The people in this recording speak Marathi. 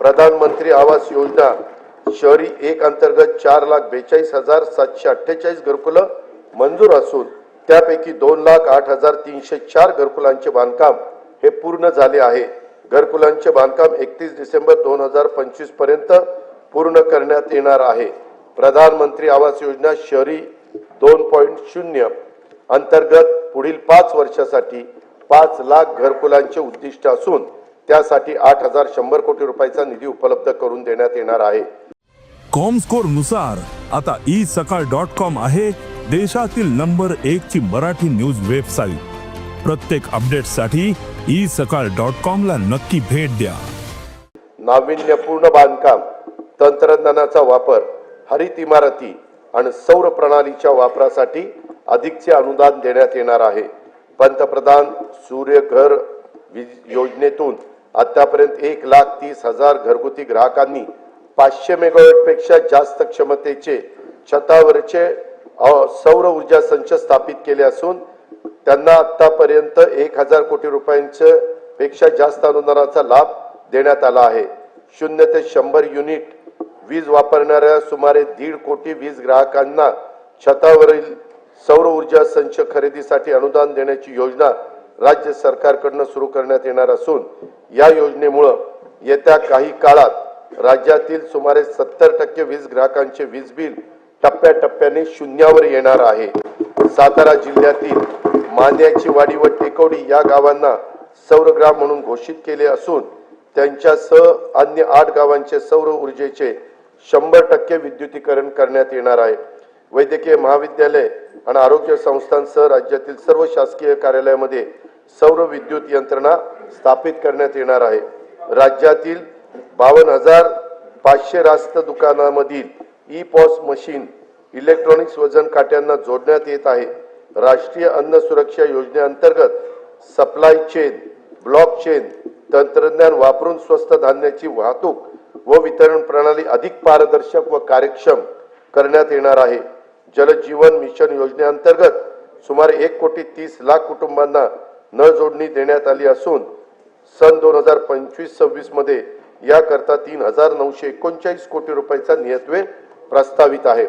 प्रधानमंत्री आवास योजना शहरी एक अंतर्गत चार लाख बेचाळीस हजार सातशे अठ्ठेचाळीस घरकुलं मंजूर असून त्यापैकी दोन लाख आठ हजार तीनशे चार घरकुलांचे बांधकाम हे पूर्ण झाले आहे. घरकुलांचे बांधकाम एकतीस डिसेंबर दोन हजार पंचवीसपर्यंत पूर्ण करण्यात येणार आहे. प्रधानमंत्री आवास योजना शहरी दोन पॉईंट शून्य अंतर्गत पुढील पाच वर्षासाठी पाच लाख घरकुलांचे उद्दिष्ट असून त्यासाठी आठ हजार शंभर कोटी रुपयाचा निधी उपलब्ध करून देण्यात येणार आहे. कॉमस्कोरनुसार आता ई सकाळ डॉट कॉम आहे देशातील नंबर एक ची मराठी न्यूज वेबसाईट. प्रत्येक अपडेटसाठी ई सकाळ डॉट कॉम ला नक्की भेट द्या. नाविन्यपूर्ण बांधकाम तंत्रज्ञानाचा वापर हरित इमारती आणि सौर प्रणालीच्या वापरासाठी अधिकचे अनुदान देण्यात येणार आहे. पंतप्रधान सूर्यघर वीज योजनेतून आतापर्यंत एक लाख तीस हजार घरगुती ग्राहकांनी पाचशे मेगावॅटपेक्षा जास्त क्षमतेचे छतावरचे सौर ऊर्जा संच स्थापित केले असून त्यांना आतापर्यंत एक हजार कोटी रुपयांच्या पेक्षा जास्त अनुदानाचा लाभ देण्यात आला आहे. शून्य ते शंभर युनिट वीज वापरणाऱ्या सुमारे दीड कोटी वीज ग्राहकांना छतावरील सौर ऊर्जा संच खरेदीसाठी अनुदान देण्याची योजना राज्य सरकारकडनं सुरू करण्यात येणार असून या योजनेमुळं येत्या काही काळात राज्यातील सुमारे सत्तर टक्के वीज ग्राहकांचे वीज बिल टप्प्याटप्प्याने शून्यावर येणार आहे. सातारा जिल्ह्यातील मांद्याची वाडी व टेकवडी या गावांना सौरग्राम म्हणून घोषित केले असून त्यांच्यासह अन्य आठ गावांचे सौर ऊर्जेचे शंभर टक्के विद्युतीकरण करण्यात येणार आहे. वैद्यकीय महाविद्यालय आणि आरोग्य संस्थांसह राज्यातील सर्व शासकीय कार्यालयामध्ये सौर विद्युत यंत्रणा स्थापित करण्यात येणार आहे. राज्यातील बावन्न हजार पाचशे रास्त दुकानामधील ई पॉस मशीन इलेक्ट्रॉनिक्स वजन काट्यांना जोडण्यात येत आहे. राष्ट्रीय अन्न सुरक्षा योजनेअंतर्गत सप्लाय चेन ब्लॉक चेन तंत्रज्ञान वापरून स्वस्त धान्याची वाहतूक व वितरण प्रणाली अधिक पारदर्शक व कार्यक्षम करण्यात येणार आहे. जलजीवन मिशन योजनेअंतर्गत सुमारे एक कोटी तीस लाख कुटुंबांना न जोडणी देण्यात आली असून सन दोन हजार पंचवीस सव्वीसमध्ये याकरता तीन हजार नऊशे एकोणचाळीस कोटी रुपयाचा नियत्वे प्रस्तावित आहे.